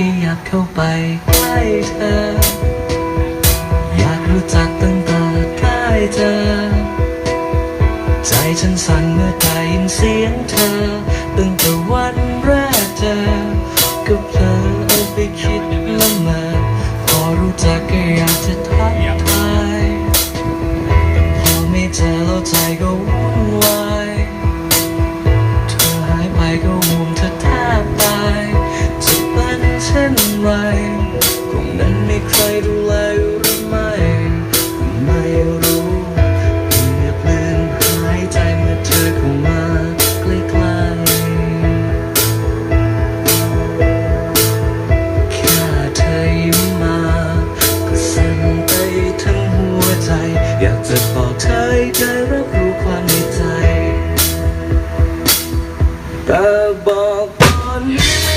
ค่อยากเข้าไปใกล้เธอ อยากรู้จักตั้งแต่ใกล้เธอ ใจฉันสั่นเมื่อได้ยินเสียงเธอ ตั้งแต่วันแรกเจอก็เพลอเอาไปคิดละเมอพอรู้จักก็อยากจะทักทายแต่พอไม่เจอแล้วใจก็ อยากจะบอกเธอให้เธอรับรู้ความในใจแต่บอกตอนนี้